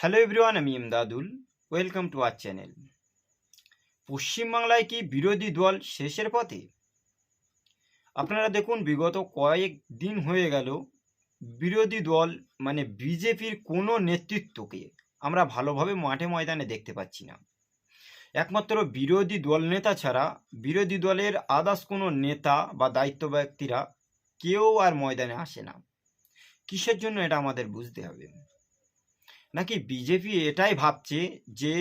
Hello everyone আমি Imdadul. Welcome to our channel পশ্চিমবাংলায় কি বিরোধী দল শেষের পথে? আপনারা দেখুন, বিগত কয়েক দিন হয়ে গেল, বিরোধী দল মানে বিজেপির কোনো নেতৃত্বকে আমরা ভালোভাবে মাঠে ময়দানে দেখতে পাচ্ছি না। একমাত্র বিরোধী দল নেতা ছাড়া, বিরোধী দলের আদার্স কোনো নেতা বা দায়িত্ব ব্যক্তিরা কেউ আর ময়দানে আসে না। কিসের জন্য এটা আমাদের বুঝতে হবে? নাকি বিজেপি এটাই ভাবছে যে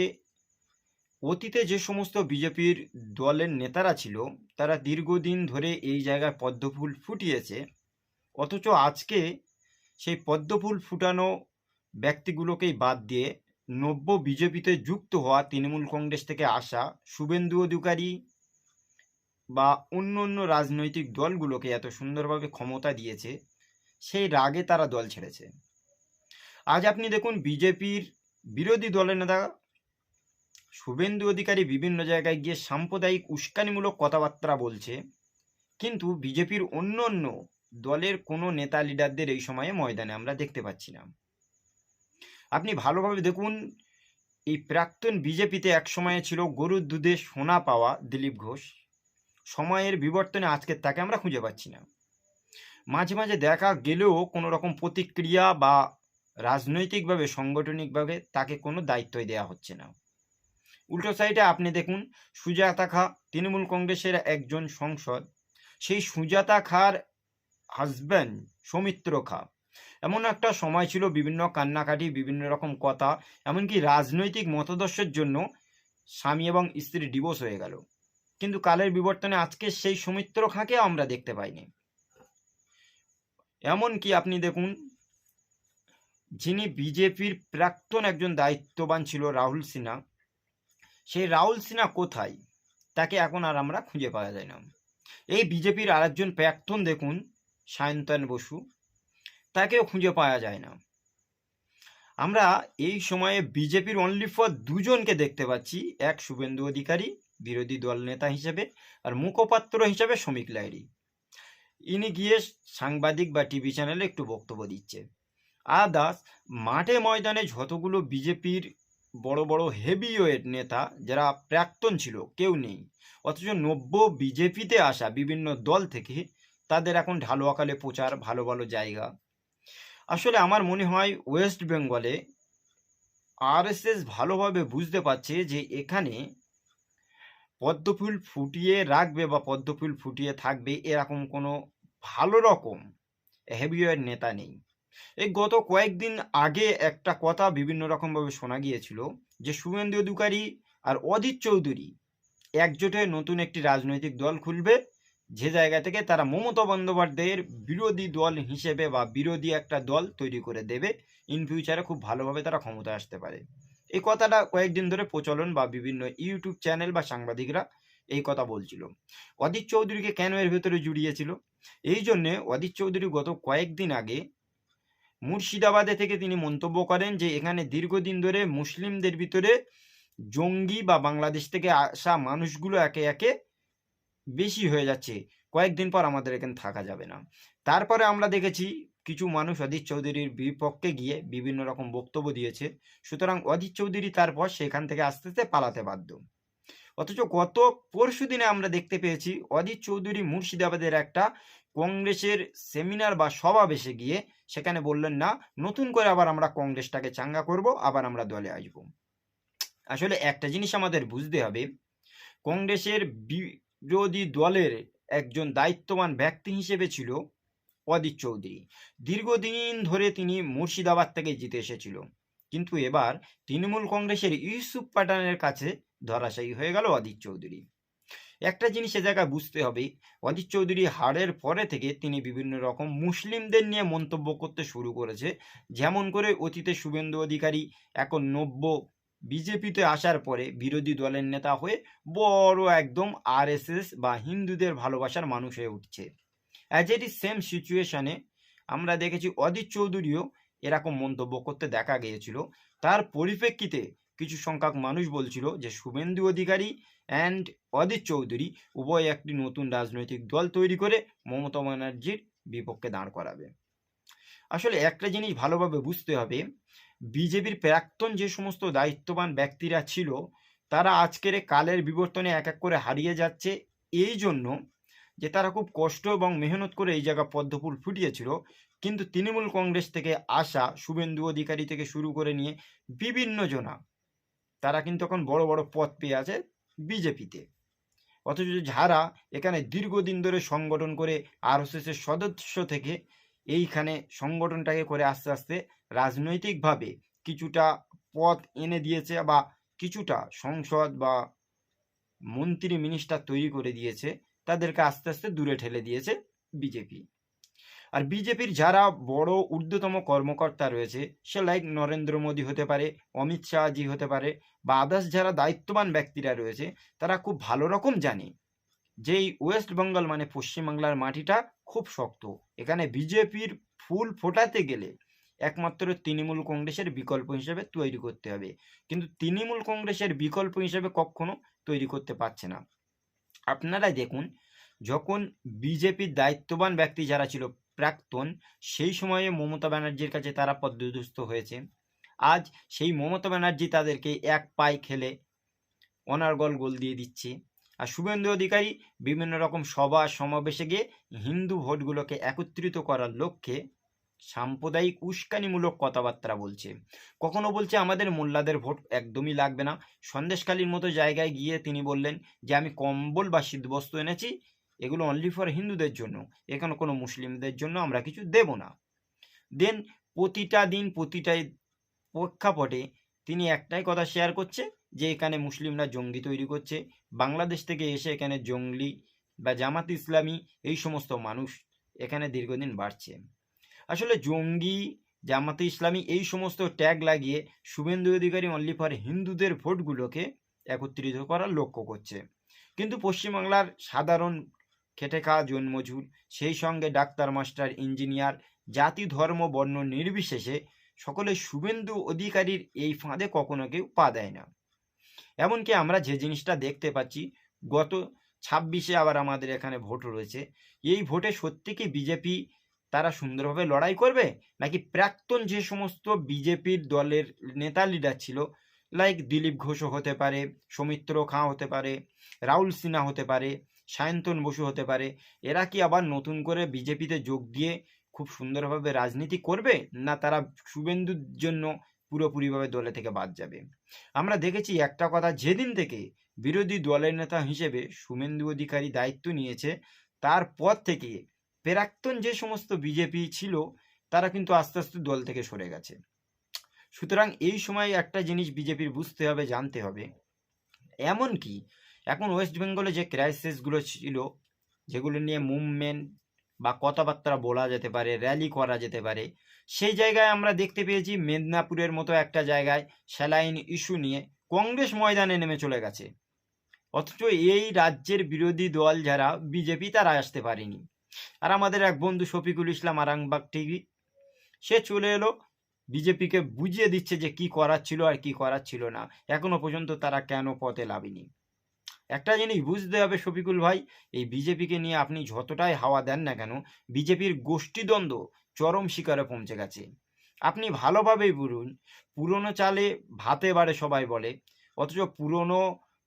অতীতে যে সমস্ত বিজেপির দলের নেতারা ছিল, তারা দীর্ঘদিন ধরে এই জায়গায় পদ্মফুল ফুটিয়েছে। অথচ আজকে সেই পদ্মফুল ফুটানো ব্যক্তিগুলোকেই বাদ দিয়ে নব্য বিজেপিতে যুক্ত হওয়া তৃণমূল কংগ্রেস থেকে আসা শুভেন্দু অধিকারী বা অন্য অন্য রাজনৈতিক দলগুলোকে এত সুন্দরভাবে ক্ষমতা দিয়েছে, সেই রাগে তারা দল ছেড়েছে। আজ আপনি দেখুন বিজেপির বিরোধী দলের নেতা, শুভেন্দু অধিকারী বিভিন্ন জায়গায় গিয়ে সাম্প্রদায়িক উস্কানিমূলক কথাবার্তা বলছে, কিন্তু বিজেপির অন্য অন্য দলের কোনো নেতা লিডারদের এই সময়ে ময়দানে আমরা দেখতে পাচ্ছি না। আপনি ভালোভাবে দেখুন, এই প্রাক্তন বিজেপিতে এক সময়ে ছিল গরুর দুধে সোনা পাওয়া দিলীপ ঘোষ। সময়ের বিবর্তনে আজকে তাকে আমরা খুঁজে পাচ্ছি না। মাঝে মাঝে দেখা গেলেও কোনো রকম প্রতিক্রিয়া বা রাজনৈতিকভাবে, সাংগঠনিকভাবে তাকে কোনো দায়িত্বই দেওয়া হচ্ছে না। উল্টো সাইডে আপনি দেখুন, সুজাতা খা তৃণমূল কংগ্রেসের একজন সংসদ। সেই সুজাতা খার হাজব্যান্ড সৌমিত্র খা। এমন একটা সময় ছিল, বিভিন্ন কান্নাকাটি, বিভিন্ন রকম কথা, এমনকি রাজনৈতিক মতাদর্শের জন্য স্বামী এবং স্ত্রী ডিভোর্স হয়ে গেল। কিন্তু কালের বিবর্তনে আজকে সেই সৌমিত্র খাঁকে আমরা দেখতে পাইনি। এমনকি আপনি দেখুন যিনি বিজেপির প্রাক্তন একজন দায়িত্ববান ছিল রাহুল সিনহা, সেই রাহুল সিনহা কোথায়? তাকে এখন আর আমরা খুঁজে পাওয়া যায় না। এই বিজেপির আরেকজন প্রাক্তন দেখুন, সায়ন্তন বসু। তাকেও খুঁজে পাওয়া যায় না। আমরা এই সময়ে বিজেপির অনলি ফর দুজনকে দেখতে পাচ্ছি, এক শুভেন্দু অধিকারী, বিরোধী দল নেতা হিসেবে, আর মুখপাত্র হিসেবে শ্রমিক লাইরি ইনি গিয়ে সাংবাদিক বা টিভি চ্যানেলে একটু বক্তব্য দিচ্ছে। আদার্স, মাঠে ময়দানে যতগুলো বিজেপির বড় বড় হেভিওয়েট নেতা, যারা প্রাক্তন ছিল, কেউ নেই। অথচ নব্য বিজেপিতে আসা বিভিন্ন দল থেকে তাদের এখন ঢালুয়াকালে প্রচার, ভালো ভালো জায়গা। আসলে আমার মনে হয় ওয়েস্ট বেঙ্গলে আরএসএস ভালোভাবে বুঝতে পারছে যে এখানে পদ্মফুল ফুটিয়ে রাখবে বা পদ্মফুল ফুটিয়ে থাকবে, এরকম কোনো ভালো রকম হেভিওয়েট নেতা নেই। এই গত কয়েকদিন আগে একটা কথা বিভিন্ন রকমভাবে শোনা গিয়েছিল যে শুভেন্দু অধিকারী আর অদিত চৌধুরী একজোটে নতুন একটি রাজনৈতিক দল খুলবে, যে জায়গা থেকে তারা মমতা বন্দ্যোপাধ্যায়ের বিরোধী দল হিসেবে বা বিরোধী একটা দল তৈরি করে দেবে ইন ফিউচারে খুব ভালোভাবে তারা ক্ষমতায় আসতে পারে। এই কথাটা কয়েকদিন ধরে প্রচলন বা বিভিন্ন ইউটিউব চ্যানেল বা সাংবাদিকরা এই কথা বলছিল। অদিত চৌধুরীকে কেন এর ভেতরে জুড়িয়েছিল? এই জন্যে অদিত চৌধুরী গত কয়েকদিন আগে মুর্শিদাবাদে থেকে তিনি মন্তব্য করেন যে, এখানে দীর্ঘদিন ধরে মুসলিমদের ভিতরে জঙ্গি বা বাংলাদেশ থেকে আসা মানুষগুলো একে একে বেশি হয়ে যাচ্ছে। কয়েকদিন পর আমাদের এখানে থাকা যাবে না। তারপরে আমরা দেখেছি কিছু মানুষ অজিত চৌধুরীর বিপক্ষে গিয়ে বিভিন্ন রকম বক্তব্য দিয়েছে। সুতরাং অজিত চৌধুরী তারপর সেখান থেকে আস্তে আস্তে পালাতে বাধ্য। অথচ গত পরশু দিনে আমরা দেখতে পেয়েছি, অজিত চৌধুরী মুর্শিদাবাদের একটা কংগ্রেসের সেমিনার বা সমাবেশে গিয়ে সেখানে বললেন, না, নতুন করে আবার আমরা কংগ্রেসটাকে চাঙ্গা করব, আবার আমরা দলে আসব। আসলে একটা জিনিস আমাদের বুঝতে হবে, কংগ্রেসের বিরোধী দলের একজন দায়িত্ববান ব্যক্তি হিসেবে ছিল অদিত চৌধুরী। দীর্ঘদিন ধরে তিনি মুর্শিদাবাদ থেকে জিতে এসেছিল। কিন্তু এবার তৃণমূল কংগ্রেসের ইউসুফ পাঠানের কাছে ধরাশায়ী হয়ে গেল অদিত চৌধুরী। একটা জিনিস এ জায়গায় বুঝতে হবে, অজিত চৌধুরী হারের পরে থেকে তিনি বিভিন্ন রকম মুসলিমদের নিয়ে মন্তব্য করতে শুরু করেছে। যেমন করে অতীতে শুভেন্দু অধিকারী এখন নব্য বিজেপিতে আসার পরে বিরোধী দলের নেতা হয়ে বড় একদম আরএসএস বা হিন্দুদের ভালোবাসার মানুষ হয়ে উঠছে। অ্যাজ এট সেম সিচুয়েশনে আমরা দেখেছি অদিত চৌধুরীও এরকম মন্তব্য করতে দেখা গিয়েছিল। তার পরিপ্রেক্ষিতে কিছু সংখ্যক মানুষ বলছিল যে শুভেন্দু অধিকারী অ্যান্ড অদিত চৌধুরী উভয় একটি নতুন রাজনৈতিক দল তৈরি করে মমতা ব্যানার্জির বিপক্ষে দাঁড় করাবে। আসলে একটা জিনিস ভালোভাবে বুঝতে হবে, বিজেপির প্রাক্তন যে সমস্ত দায়িত্ববান ব্যক্তিরা ছিল, তারা আজকের কালের বিবর্তনে এক এক করে হারিয়ে যাচ্ছে। এই জন্য যে তারা খুব কষ্ট এবং মেহনত করে এই জায়গা পদ্মফুল ফুটিয়েছিল, কিন্তু তৃণমূল কংগ্রেস থেকে আসা শুভেন্দু অধিকারী থেকে শুরু করে নিয়ে বিভিন্ন জনা, তারা কিন্তু এখন বড় বড় পদ পেয়ে আছে। বিজেপিতে। অথচ যারা এখানে দীর্ঘদিন ধরে সংগঠন করে আর এর সদস্য থেকে এইখানে সংগঠনটাকে করে আস্তে আস্তে রাজনৈতিকভাবে কিছুটা পথ এনে দিয়েছে বা কিছুটা সংসদ বা মন্ত্রী মিনিস্টার তৈরি করে দিয়েছে, তাদেরকে আস্তে আস্তে দূরে ঠেলে দিয়েছে বিজেপি। আর বিজেপির যারা বড় ঊর্ধ্বতম কর্মকর্তা রয়েছে, সে লাইক নরেন্দ্র মোদী হতে পারে, অমিত শাহজি হতে পারে বা আদার্স যারা দায়িত্ববান ব্যক্তিরা রয়েছে, তারা খুব ভালো রকম জানে যে ওয়েস্ট বেঙ্গল মানে পশ্চিমবাংলার মাটিটা খুব শক্ত। এখানে বিজেপির ফুল ফোটাতে গেলে একমাত্র তৃণমূল কংগ্রেসের বিকল্প হিসেবে তৈরি করতে হবে। কিন্তু তৃণমূল কংগ্রেসের বিকল্প হিসেবে কখনো তৈরি করতে পারছে না। আপনারাই দেখুন, যখন বিজেপির দায়িত্ববান ব্যক্তি যারা ছিল প্রাক্তন, সেই সময়ে মমতা ব্যানার্জির কাছে তারা পদ্মদুস্ত হয়েছে। আজ সেই মমতা ব্যানার্জি তাদেরকে এক পায়ে খেলে অনার্গল গোল দিয়ে দিচ্ছে। আর শুভেন্দু অধিকারী বিভিন্ন রকম সভা সমাবেশে গিয়ে হিন্দু ভোটগুলোকে একত্রিত করার লক্ষ্যে সাম্প্রদায়িক উস্কানিমূলক কথাবার্তা বলছে। কখনো বলছে, আমাদের মোল্লাদের ভোট একদমই লাগবে না। সন্দেশকালীর মতো জায়গায় গিয়ে তিনি বললেন যে, আমি কম্বল বা শীতবস্ত্র এনেছি এগুলো অনলি ফর হিন্দুদের জন্য। এখানে কোনো মুসলিমদের জন্য আমরা কিছু দেব না। দেন প্রতিটা দিন, প্রতিটা প্রেক্ষাপটে তিনি একটাই কথা শেয়ার করছে যে এখানে মুসলিমরা জঙ্গি তৈরি করছে। বাংলাদেশ থেকে এসে এখানে জঙ্গলি বা জামাত ইসলামী এই সমস্ত মানুষ এখানে দীর্ঘদিন বাড়ছে। আসলে জঙ্গি, জামাতে ইসলামী এই সমস্ত ট্যাগ লাগিয়ে শুভেন্দু অধিকারী অনলি ফর হিন্দুদের ভোটগুলোকে একত্রিত করার লক্ষ্য করছে। কিন্তু পশ্চিমবাংলার সাধারণ খেটে খাওয়া জন্মজুর সেই সঙ্গে ডাক্তার, মাস্টার, ইঞ্জিনিয়ার, জাতি, ধর্ম, বর্ণ নির্বিশেষে সকলে শুভেন্দু অধিকারীর এই ফাঁদে কখনো কেউ পা দেয় না। এমনকি আমরা যে জিনিসটা দেখতে পাচ্ছি, গত ছাব্বিশে আবার আমাদের এখানে ভোট রয়েছে। এই ভোটে সত্যি কি বিজেপি তারা সুন্দরভাবে লড়াই করবে? নাকি প্রাক্তন যে সমস্ত বিজেপির দলের নেতা লিডার ছিল লাইক দিলীপ ঘোষও হতে পারে, সৌমিত্র খাঁ হতে পারে, রাহুল সিনহা হতে পারে সায়ন্তন বসু হতে পারে। এরা কি আবার নতুন করে বিজেপিতে যোগ দিয়ে খুব সুন্দরভাবে রাজনীতি করবে? না তারা শুভেন্দুর জন্য পুরোপুরিভাবে দলে থেকে বাদ যাবে? আমরা দেখেছি একটা কথা যেদিন থেকে বিরোধী দলের নেতা হিসেবে শুভেন্দু অধিকারী দায়িত্ব নিয়েছে তারপর থেকে প্রাক্তন যে সমস্ত বিজেপি ছিল, তারা কিন্তু আস্তে আস্তে দল থেকে সরে গেছে। সুতরাং এই সময় একটা জিনিস বিজেপির বুঝতে হবে, জানতে হবে। এমন কি এখন ওয়েস্ট বেঙ্গলে যে ক্রাইসিসগুলো ছিল, যেগুলো নিয়ে মুভমেন্ট বা কথাবার্তা বলা যেতে পারে র্যালি করা যেতে পারে, সেই জায়গায় আমরা দেখতে পেয়েছি মেদিনীপুরের মতো একটা জায়গায় স্যালাইন ইস্যু নিয়ে কংগ্রেস ময়দানে নেমে চলে গেছে। অথচ এই রাজ্যের বিরোধী দল যারা, বিজেপি তারা আসতে পারেনি। আর আমাদের এক বন্ধু শফিকুল ইসলাম আরাংবাগ টিভি, সে চলে এলো, বিজেপিকে বুঝিয়ে দিচ্ছে যে কি করার ছিল আর কি করার ছিল না। এখনও পর্যন্ত তারা কেন পথে লাভিনি একটা জিনিস বুঝতে হবে শফিকুল ভাই, এই বিজেপিকে নিয়ে আপনি যতটাই হাওয়া দেন না কেন, বিজেপির গোষ্ঠীদ্বন্দ্ব চরম শিকারে পৌঁছে গেছে। আপনি ভালোভাবেই বলুন পুরনো চালে ভাতে বাড়ে সবাই বলে, অথচ পুরনো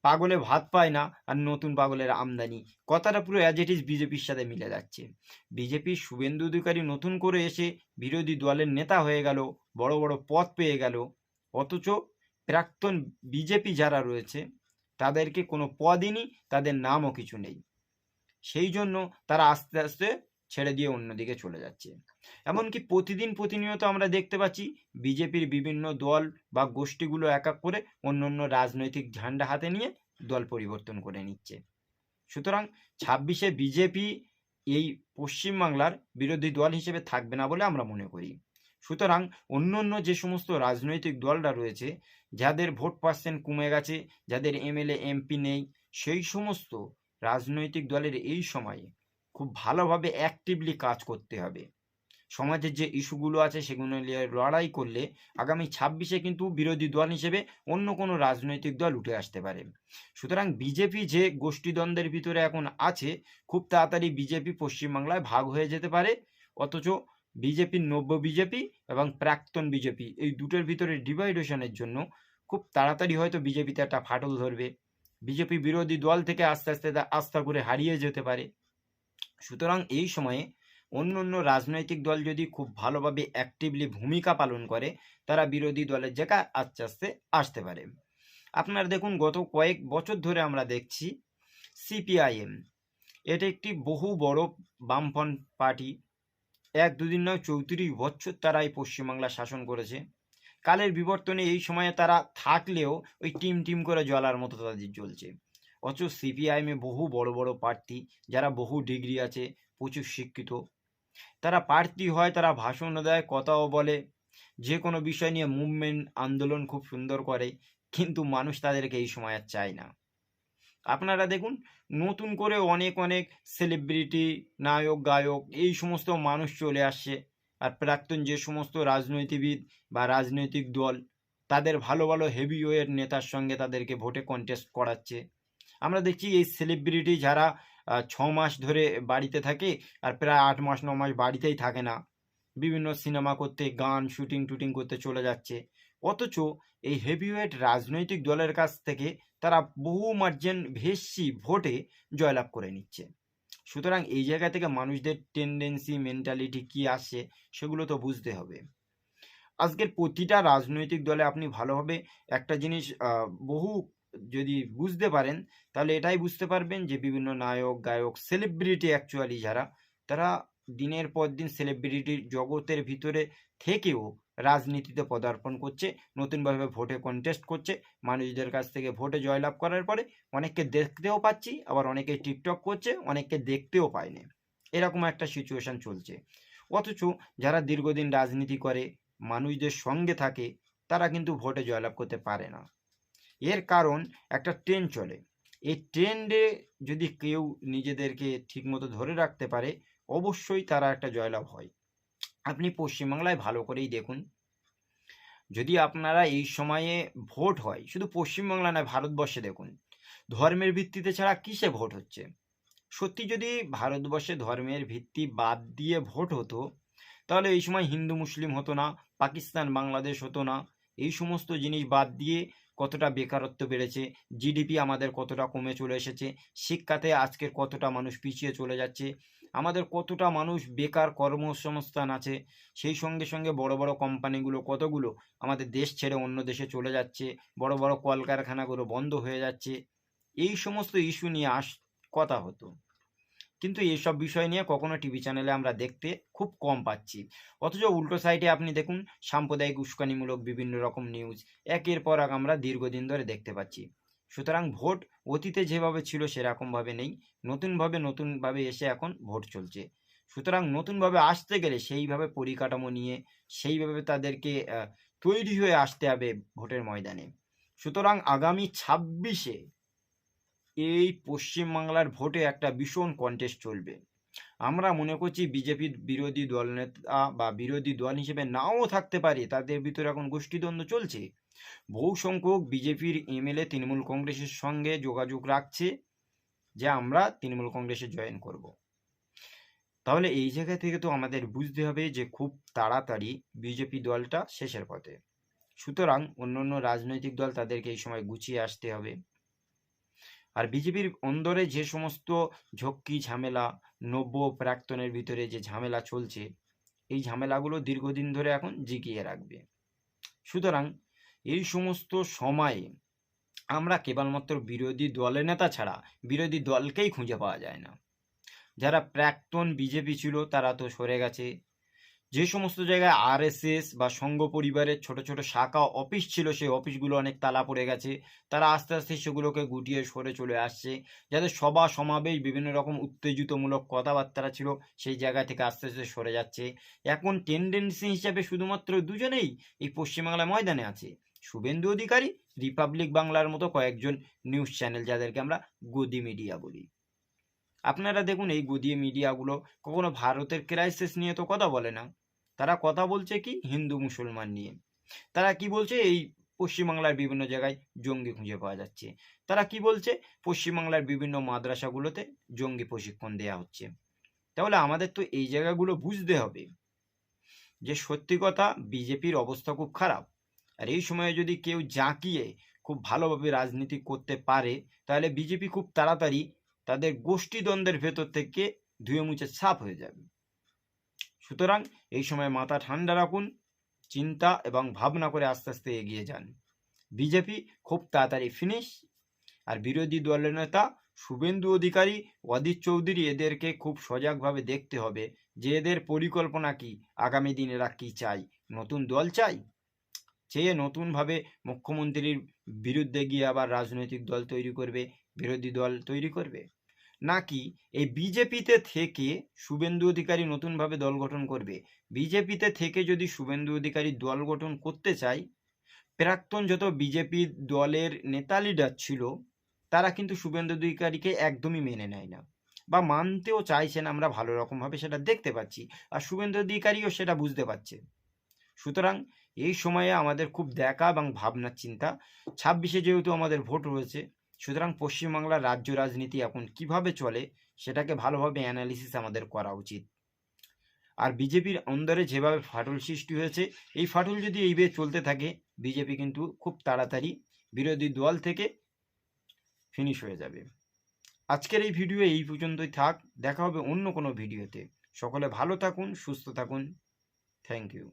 পাগলে ভাত পায় না আর নতুন পাগলের আমদানি, কথাটা পুরো অ্যাজ ইট ইজ বিজেপির সাথে মিলে যাচ্ছে। বিজেপির শুভেন্দু অধিকারী নতুন করে এসে বিরোধী দলের নেতা হয়ে গেল, বড় বড় পদ পেয়ে গেল, অথচ প্রাক্তন বিজেপি যারা রয়েছে তাদেরকে কোনো পদই তাদের নামও কিছু নেই। সেই জন্য তারা আস্তে আস্তে ছেড়ে দিয়ে অন্যদিকে চলে যাচ্ছে। এমনকি প্রতিদিন প্রতিনিয়ত আমরা দেখতে পাচ্ছি, বিজেপির বিভিন্ন দল বা গোষ্ঠীগুলো এক এক করে অন্য অন্য রাজনৈতিক ঝান্ডা হাতে নিয়ে দল পরিবর্তন করে নিচ্ছে। সুতরাং ছাব্বিশে বিজেপি এই পশ্চিমবাংলার বিরোধী দল হিসেবে থাকবে না বলে আমরা মনে করি। সুতরাং অন্য অন্য যে সমস্ত রাজনৈতিক দলরা রয়েছে, যাদের ভোট পার্সেন্ট কমে গেছে, যাদের এমএলএ, এমপি নেই, সেই সমস্ত রাজনৈতিক দলের এই সময়ে খুব ভালোভাবে অ্যাক্টিভলি কাজ করতে হবে। সমাজের যে ইস্যুগুলো আছে, সেগুলো নিয়ে লড়াই করলে আগামী ছাব্বিশে কিন্তু বিরোধী দল হিসেবে অন্য কোনো রাজনৈতিক দল উঠে আসতে পারে। সুতরাং বিজেপি যে গোষ্ঠীদ্বন্দ্বের ভিতরে এখন আছে, খুব তাড়াতাড়ি বিজেপি পশ্চিমবাংলায় ভাগ হয়ে যেতে পারে, অথচ বিজেপির নব্য বিজেপি এবং প্রাক্তন বিজেপি এই দুটোর ভিতরে ডিভাইডেশনের জন্য খুব তাড়াতাড়ি হয়তো বিজেপিতে একটা ফাটল ধরবে। বিজেপি বিরোধী দল থেকে আস্তে আস্তে আস্থা করে হারিয়ে যেতে পারে। সুতরাং এই সময়ে অন্য অন্য রাজনৈতিক দল যদি খুব ভালোভাবে অ্যাক্টিভলি ভূমিকা পালন করে, তারা বিরোধী দলের জায়গায় আস্তে আস্তে আসতে পারে। আপনারা দেখুন, গত কয়েক বছর ধরে আমরা দেখছি সিপিআইএম এটা একটি বহু বড় বামফ্রন্ট পার্টি। এক দুদিন নয়, চৌত্রিশ বছর তারা এই পশ্চিমবাংলা শাসন করেছে। কালের বিবর্তনে এই সময়ে তারা থাকলেও ওই টিম টিম করে জ্বলার মতো তাদের জ্বলছে অথচ সিপিআইএমে বহু বড় বড় প্রার্থী, যারা বহু ডিগ্রি আছে, প্রচুর শিক্ষিত। তারা প্রার্থী হয়, তারা ভাষণ দেয়, কথাও বলে। যে কোনো বিষয় নিয়ে মুভমেন্ট আন্দোলন খুব সুন্দর করে, কিন্তু মানুষ তাদেরকে এই সময় আর চায় না। আপনারা দেখুন, নতুন করে অনেক অনেক সেলিব্রিটি নায়ক, গায়ক, এই সমস্ত মানুষ চলে আসছে। আর প্রাক্তন যে সমস্ত রাজনৈতিকবিদ বা রাজনৈতিক দল, তাদের ভালো ভালো হেভিওয়ের নেতার সঙ্গে তাদেরকে ভোটে কন্টেস্ট করাচ্ছে। আমরা দেখছি এই সেলিব্রিটি যারা ছ মাস ধরে বাড়িতে থাকে আর প্রায় আট মাস, ন মাস বাড়িতেই থাকে না। বিভিন্ন সিনেমা করতে, গান শুটিং টুটিং করতে চলে যাচ্ছে। অথচ এই হেভিওয়েট রাজনৈতিক দলের কাছ থেকে তারা বহু মার্জিন ভেসি ভোটে জয়লাভ করে নিচ্ছে। সুতরাং এই জায়গা থেকে মানুষদের টেন্ডেন্সি মেন্টালিটি কি আসছে সেগুলো তো বুঝতে হবে। আজকের প্রতিটা রাজনৈতিক দলে আপনি ভালোভাবে একটা জিনিস বহু যদি বুঝতে পারেন, তাহলে এটাই বুঝতে পারবেন যে বিভিন্ন নায়ক, গায়ক সেলিব্রিটি অ্যাকচুয়ালি যারা, তারা দিনের পর দিন সেলিব্রিটির জগতের ভিতরে থেকেও রাজনীতিতে পদার্পণ করছে, নতুনভাবে ভোটে কন্টেস্ট করছে, মানুষদের কাছ থেকে ভোটে জয়লাভ করার পরে অনেককে দেখতেও পাচ্ছি, আবার অনেকে টিকটক করছে, অনেককে দেখতেও পায়নি এরকম একটা সিচুয়েশান চলছে। অথচ যারা দীর্ঘদিন রাজনীতি করে, মানুষদের সঙ্গে থাকে, তারা কিন্তু ভোটে জয়লাভ করতে পারে না। এর কারণ একটা ট্রেন্ড চলে। এই ট্রেন্ডে যদি কেউ নিজেদেরকে ঠিকমতো ধরে রাখতে পারে, অবশ্যই তারা একটা জয়লাভ হয়। আপনি পশ্চিমবাংলায় ভালো করেই দেখুন। যদি আপনারা এই সময়ে ভোট হয়, শুধু পশ্চিমবাংলা নয়, ভারতবর্ষে দেখুন, ধর্মের ভিত্তিতে ছাড়া কিসে ভোট হচ্ছে? সত্যি যদি ভারতবর্ষে ধর্মের ভিত্তি বাদ দিয়ে ভোট হতো, তাহলে এই সময় হিন্দু, মুসলিম হতো না, পাকিস্তান, বাংলাদেশ হতো না। এই সমস্ত জিনিস বাদ দিয়ে কতটা বেকারত্ব বেড়েছে, জিডিপি আমাদের কতটা কমে চলে এসেছে, শিক্ষাতে আজকের কতটা মানুষ পিছিয়ে চলে যাচ্ছে আমাদের কতটা মানুষ বেকার কর্মসংস্থান আছে, সেই সঙ্গে সঙ্গে বড় বড় কোম্পানিগুলো কতগুলো আমাদের দেশ ছেড়ে অন্য দেশে চলে যাচ্ছে, বড় বড় কলকারখানাগুলো বন্ধ হয়ে যাচ্ছে, এই সমস্ত ইস্যু নিয়ে আস, কথা হতো। কিন্তু এইসব বিষয় নিয়ে কখনো টিভি চ্যানেলে আমরা দেখতে খুব কম পাচ্ছি। অথচ উল্টো সাইডে আপনি দেখুন, সাম্প্রদায়িক উস্কানিমূলক বিভিন্ন রকম নিউজ একের পর এক আমরা দীর্ঘদিন ধরে দেখতে পাচ্ছি। সুতরাং ভোট অতীতে যেভাবে ছিল সেরকমভাবে নেই। নতুনভাবে নতুনভাবে এসে এখন ভোট চলছে। সুতরাং নতুনভাবে আসতে গেলে সেইভাবে পরিকাঠামো নিয়ে, সেইভাবে তাদেরকে তৈরি হয়ে আসতে হবে ভোটের ময়দানে। সুতরাং আগামী ছাব্বিশে এই পশ্চিমবাংলার ভোটে একটা ভীষণ কন্টেস্ট চলবে। আমরা মনে করছি বিজেপির বিরোধী দল নেতা বা বিরোধী দল হিসেবে নাও থাকতে পারে, তাদের ভিতরে এখন গোষ্ঠীদ্বন্দ্ব চলছে। বহু সংখ্যক বিজেপির এমএলএ তৃণমূল কংগ্রেসের সঙ্গে যোগাযোগ রাখছে, যে আমরা তৃণমূল কংগ্রেসে জয়েন করব। তাহলে এই জায়গা থেকে তো আমাদের বুঝতে হবে যে খুব তাড়াতাড়ি বিজেপি দলটা শেষের পথে। সুতরাং অন্যান্য রাজনৈতিক দল তাদেরকে এই সময় গুছিয়ে আসতে হবে। আর বিজেপির অন্দরে যে সমস্ত ঝক্কি, ঝামেলা, নব্য প্রাক্তনের ভিতরে যে ঝামেলা চলছে, এই ঝামেলাগুলো দীর্ঘদিন ধরে এখন জিগিয়ে রাখবে। সুতরাং এই সমস্ত সময়ে আমরা কেবলমাত্র বিরোধী দলের নেতা ছাড়া বিরোধী দলকেই খুঁজে পাওয়া যায় না। যারা প্রাক্তন বিজেপি ছিল, তারা তো সরে গেছে। যে সমস্ত জায়গায় আরএসএস বা সংঘ পরিবারের ছোট ছোট শাখা অফিস ছিল, সেই অফিসগুলো অনেক তালা পড়ে গেছে। তারা আস্তে আস্তে সেগুলোকে গুটিয়ে সরে চলে আসছে। যাদের সভা, সমাবেশ, বিভিন্ন রকম উত্তেজিতমূলক কথাবার্তা ছিল, সেই জায়গা থেকে আস্তে আস্তে সরে যাচ্ছে। এখন টেন্ডেন্সি হিসাবে শুধুমাত্র দুজনেই এই পশ্চিমবাংলা ময়দানে আছে। শুভেন্দু অধিকারী রিপাবলিক বাংলার মতো কয়েকজন নিউজ চ্যানেল যাদেরকে আমরা গদি মিডিয়া বলি। আপনারা দেখুন এই গদি মিডিয়াগুলো কখনো ভারতের ক্রাইসিস নিয়ে তো কথা বলে না। তারা কথা বলছে কি হিন্দু মুসলমান নিয়ে। তারা কি বলছে? এই পশ্চিমবাংলার বিভিন্ন জায়গায় জঙ্গি খুঁজে পাওয়া যাচ্ছে। তারা কি বলছে? পশ্চিমবাংলার বিভিন্ন মাদ্রাসাগুলোতে জঙ্গি প্রশিক্ষণ দেওয়া হচ্ছে। তাহলে আমাদের তো এই জায়গাগুলো বুঝতে হবে যে সত্যি কথা বিজেপির অবস্থা খুব খারাপ। আর এই সময়ে যদি কেউ জাঁকিয়ে খুব ভালোভাবে রাজনীতি করতে পারে, তাহলে বিজেপি খুব তাড়াতাড়ি তাদের গোষ্ঠীদ্বন্দ্বের ভেতর থেকে ধুয়ে মুছে সাফ হয়ে যাবে। সুতরাং এই সময় মাথা ঠান্ডা রাখুন, চিন্তা এবং ভাবনা করে আস্তে আস্তে এগিয়ে যান। বিজেপি খুব তাড়াতাড়ি ফিনিশ আর বিরোধী দলের নেতা শুভেন্দু অধিকারী অদিত চৌধুরী এদেরকে খুব সজাগভাবে দেখতে হবে যে এদের পরিকল্পনা কি, আগামী দিনে এরা কি চাই নতুন দল চাই চেয়ে নতুনভাবে মুখ্যমন্ত্রীর বিরুদ্ধে গিয়ে আবার রাজনৈতিক দল তৈরি করবে, বিরোধী দল তৈরি করবে। নাকি এই বিজেপিতে থেকে শুভেন্দু অধিকারী নতুনভাবে দল গঠন করবে? বিজেপিতে থেকে যদি শুভেন্দু অধিকারী দল গঠন করতে চায়, প্রাক্তন যত বিজেপি দলের নেতা লিডার ছিল, তারা কিন্তু শুভেন্দু অধিকারীকে একদমই মেনে নেয় না বা মানতেও চাইছেন আমরা ভালো রকমভাবে সেটা দেখতে পাচ্ছি আর শুভেন্দু অধিকারীও সেটা বুঝতে পারছে। সুতরাং এই সময়ে আমাদের খুব দেখা এবং ভাবনার চিন্তা। ছাব্বিশে যেহেতু আমাদের ভোট রয়েছে সুতরাং পশ্চিমবাংলার রাজ্য রাজনীতি এখন কীভাবে চলে, সেটাকে ভালোভাবে অ্যানালিসিস আমাদের করা উচিত। আর বিজেপির অন্দরে যেভাবে ফাটল সৃষ্টি হয়েছে, এই ফাটল যদি এইভাবে চলতে থাকে, বিজেপি কিন্তু খুব তাড়াতাড়ি বিরোধী দল থেকে ফিনিশ হয়ে যাবে। আজকের এই ভিডিও এই পর্যন্তই থাক, দেখা হবে অন্য কোনো ভিডিওতে সকলে ভালো থাকুন, সুস্থ থাকুন। Thank you